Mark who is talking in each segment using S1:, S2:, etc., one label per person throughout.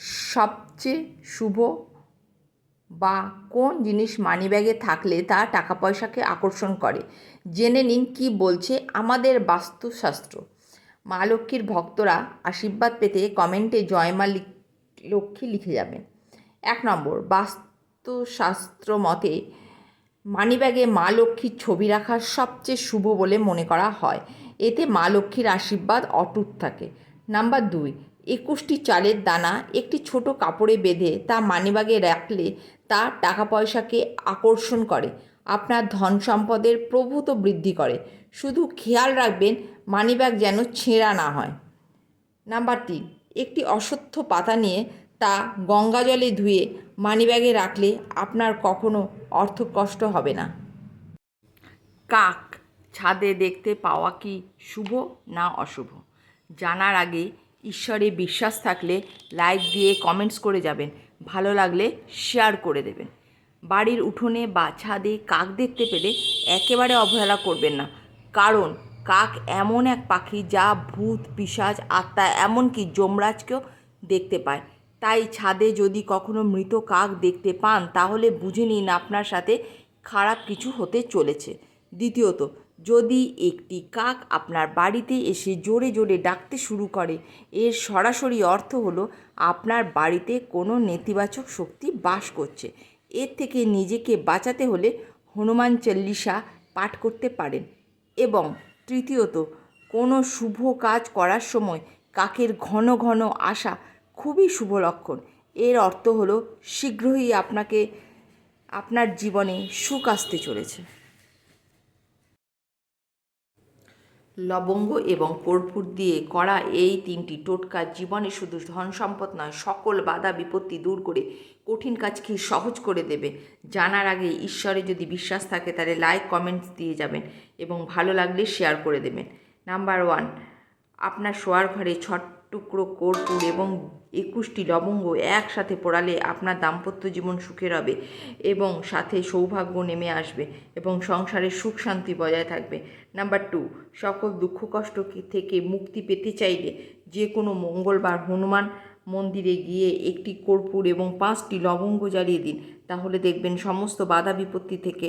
S1: সবচেয়ে শুভ বা কোন জিনিস মানিব্যাগে থাকলে তা টাকা পয়সাকে আকর্ষণ করে? জেনে নিন কি বলছে আমাদের বাস্তুশাস্ত্র। মা লক্ষ্মীর ভক্তরা আশীর্বাদ পেতে কমেন্টে জয় মা লিখ- লক্ষ্মী লিখে যাবেন। এক নম্বর, বাস্তুশাস্ত্র মতে মানিব্যাগে মা লক্ষ্মীর ছবি রাখা সবচেয়ে শুভ বলে মনে করা হয়। এতে মা লক্ষ্মীর আশীর্বাদ অটুট থাকে। নাম্বার দুই একুশটি চালের দানা একটি ছোট কাপড়ে বেঁধে তা মানিব্যাগে রাখলে তা টাকা পয়সাকে আকর্ষণ করে, আপনার ধন সম্পদের প্রভূত বৃদ্ধি করে। শুধু খেয়াল রাখবেন, মানিব্যাগ যেন ছেঁড়া না হয়। নাম্বার তিন, একটি অশ্বত্থ পাতা নিয়ে তা গঙ্গা জলে ধুয়ে মানিব্যাগে রাখলে আপনার কখনো অর্থকষ্ট হবে না। কাক, ছাদে দেখতে পাওয়া কি শুভ না অশুভ? জানার আগে ঈশ্বরে বিশ্বাস থাকলে লাইক দিয়ে কমেন্টস করে যাবেন। ভালো লাগলে শেয়ার করে দেবেন। বাড়ির উঠোনে বা ছাদে কাক দেখতে পেলে একেবারে অবহেলা করবেন না। কারণ কাক এমন এক পাখি যা ভূত পিশাচ আত্মা এমনকি যমরাজকেও দেখতে পায়। তাই ছাদে যদি কখনো মৃত কাক দেখতে পান, তাহলে বুঝে নিন আপনার সাথে খারাপ কিছু হতে চলেছে। দ্বিতীয়ত যদি একটি কাক আপনার বাড়িতে এসে জোরে জোরে ডাকতে শুরু করে, এর সরাসরি অর্থ হলো আপনার বাড়িতে কোনো নেতিবাচক শক্তি বাস করছে। এর থেকে নিজেকে বাঁচাতে হলে হনুমান চল্লিশা পাঠ করতে পারেন। এবং তৃতীয়ত, কোনো শুভ কাজ করার সময় কাকের ঘন ঘন আসা খুবই শুভ লক্ষণ। এর অর্থ হলো, শীঘ্রই আপনাকে, আপনার জীবনে সুখ আসতে চলেছে। লবঙ্গ এবং কর্পূর দিয়ে করা এই তিনটি টোটকা জীবনে শুধু ধন সম্পদ নয়, সকল বাধা বিপত্তি দূর করে কঠিন কাজকে সহজ করে দেবে। জানার আগে ঈশ্বরে যদি বিশ্বাস থাকে, তাহলে লাইক কমেন্টস দিয়ে যাবেন এবং ভালো লাগলে শেয়ার করে দেবেন। নাম্বার ওয়ান আপনার শোয়ার ঘরে ছট টুকরো কর্পূর এবং একুশটি লবঙ্গ একসাথে পোড়ালে আপনার দাম্পত্য জীবন সুখের হবে এবং সাথে সৌভাগ্য নেমে আসবে এবং সংসারে সুখ শান্তি বজায় থাকবে। নাম্বার টু, সকল দুঃখ কষ্ট থেকে মুক্তি পেতে চাইলে যে কোনো মঙ্গলবার হনুমান মন্দিরে গিয়ে একটি কর্পূর এবং পাঁচটি লবঙ্গ জ্বালিয়ে দিন, তাহলে দেখবেন সমস্ত বাধা বিপত্তি থেকে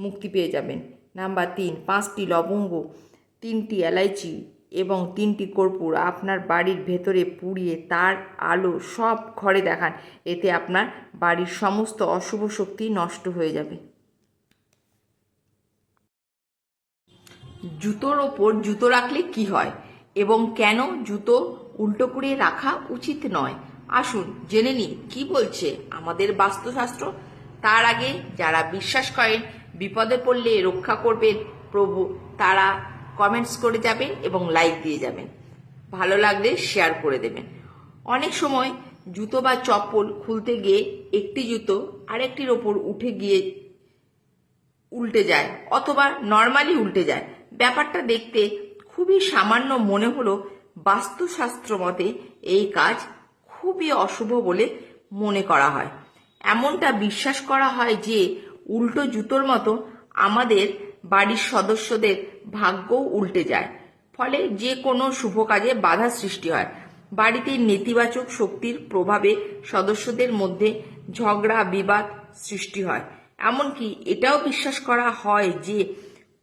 S1: মুক্তি পেয়ে যাবেন। নাম্বার তিন, পাঁচটি লবঙ্গ, তিনটি এলাইচি এবং তিনটি কর্পূর আপনার বাড়ির ভেতরে পুড়িয়ে তার আলো সব ঘরে দেখান। এতে আপনার বাড়ির সমস্ত অশুভ শক্তি নষ্ট হয়ে যাবে। জুতোর ওপর জুতো রাখলে কি হয়? এবং কেন জুতো উল্টো করে রাখা উচিত নয়? আসুন, জেনে নিন কি বলছে আমাদের বাস্তুশাস্ত্র? তার আগে যারা বিশ্বাস করেন, বিপদে পড়লে রক্ষা করবেন প্রভু। তারা কমেন্টস করে যাবেন এবং লাইক দিয়ে যাবেন। ভালো লাগলে শেয়ার করে দেবেন। অনেক সময় জুতো বা চপ্পল খুলতে গিয়ে একটি জুতো আরেকটির ওপর উঠে গিয়ে উল্টে যায় অথবা নর্মালি উল্টে যায়। ব্যাপারটা দেখতে খুবই সামান্য মনে হলো বাস্তুশাস্ত্র মতে এই কাজ খুবই অশুভ বলে মনে করা হয়। এমনটা বিশ্বাস করা হয় যে উল্টো জুতোর মতো আমাদের বাড়ির সদস্যদের ভাগ্যও উল্টে যায়। ফলে যে কোনো শুভ কাজে বাধা সৃষ্টি হয়। বাড়িতে নেতিবাচক শক্তির প্রভাবে সদস্যদের মধ্যে ঝগড়া, বিবাদ সৃষ্টি হয়। এমনকি এটাও বিশ্বাস করা হয় যে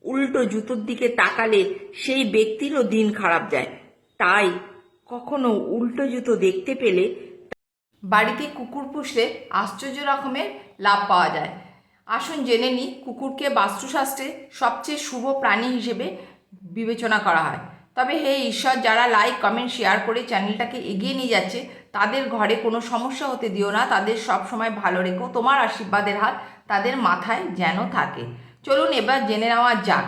S1: উল্টো জুতোর দিকে তাকালে সেই ব্যক্তিরও দিন খারাপ যায়। তাই কখনো উল্টো জুতো দেখতে পেলে বাড়িতে কুকুর পুষলে আশ্চর্য রকমের লাভ পাওয়া যায়। আসুন জেনে নিই, কুকুরকে বাস্তুশাস্ত্রে সবচেয়ে শুভ প্রাণী হিসেবে বিবেচনা করা হয়। তবে হে ঈশ্বর, যারা লাইক কমেন্ট শেয়ার করে চ্যানেলটাকে এগিয়ে নিয়ে যাচ্ছে, তাদের ঘরে কোনো সমস্যা হতে দিও না। তাদের সব সময় ভালো রেখো। তোমার আশীর্বাদের হাত তাদের মাথায় যেন থাকে। চলুন এবার জেনে নেওয়া যাক।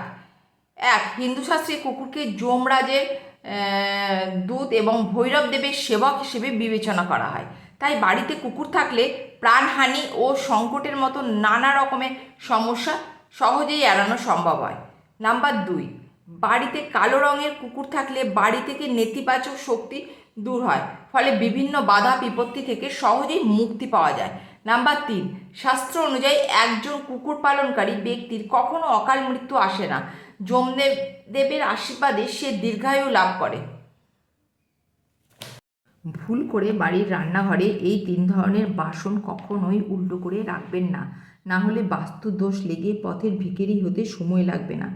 S1: এক, হিন্দু শাস্ত্রে কুকুরকে যমরাজের দূত এবং ভৈরব দেবের সেবক হিসেবে বিবেচনা করা হয়। তাই বাড়িতে কুকুর থাকলে প্রাণহানি ও সংকটের মতো নানা রকমের সমস্যা সহজেই এড়ানো সম্ভব হয়। নাম্বার দুই, বাড়িতে কালো রঙের কুকুর থাকলে বাড়ি থেকে নেতিবাচক শক্তি দূর হয়, ফলে বিভিন্ন বাধা বিপত্তি থেকে সহজেই মুক্তি পাওয়া যায়। নাম্বার তিন, শাস্ত্র অনুযায়ী একজন কুকুর পালনকারী ব্যক্তির কখনো অকাল মৃত্যু আসে না। যমদেব দেবের আশীর্বাদে সে দীর্ঘায়ু লাভ করে। ভুল করে বাড়ির রান্নাঘরে এই তিন ধরনের বাসন কখনোই উল্টো করে রাখবেন না। না হলে বাস্তু দোষ লেগে পথের ভিখারি হতে সময় লাগবে না।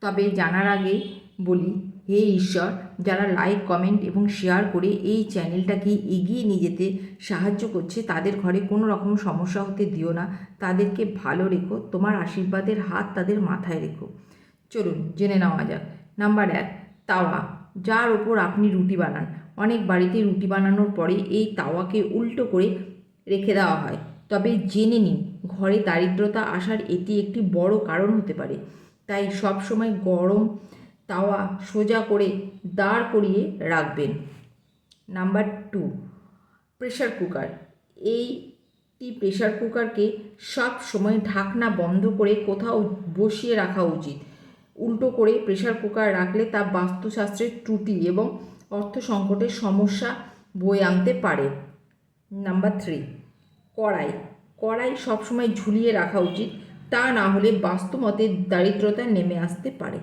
S1: তবে জানার আগে বলি, হে ঈশ্বর, যারা লাইক কমেন্ট এবং শেয়ার করে এই চ্যানেলটাকে এগিয়ে নিয়ে যেতে সাহায্য করছে, তাদের ঘরে কোনো রকম সমস্যা হতে দিও না। তাদেরকে ভালো রেখো, তোমার আশীর্বাদের হাত তাদের মাথায় রেখো। চলুন, জেনে নেওয়া যাক। নাম্বার এক, তাওয়া, যার ওপর আপনি রুটি বানান। অনেক বাড়িতে রুটি বানানোর পরে এই তাওয়াকে উল্টো করে রেখে দেওয়া হয়। তবে জেনে নিন, ঘরে দারিদ্রতা আসার এটি একটি বড় কারণ হতে পারে। তাই সব সময় গরম তাওয়া সোজা করে দাঁড় করিয়ে রাখবেন। Number two pressure cooker. এইটি প্রেশার কুকারকে সব সময় ঢাকনা বন্ধ করে কোথাও বসিয়ে রাখা উচিত। উল্টো করে প্রেশার কুকার রাখলে তা বাস্তুশাস্ত্রের ত্রুটি এবং অর্থ সংকটের সমস্যা বয়ে আনতে পারে। নাম্বার থ্রি কড়াই। কড়াই সবসময় ঝুলিয়ে রাখা উচিত, তা না হলে বাস্তুমতে দারিদ্রতা নেমে আসতে পারে।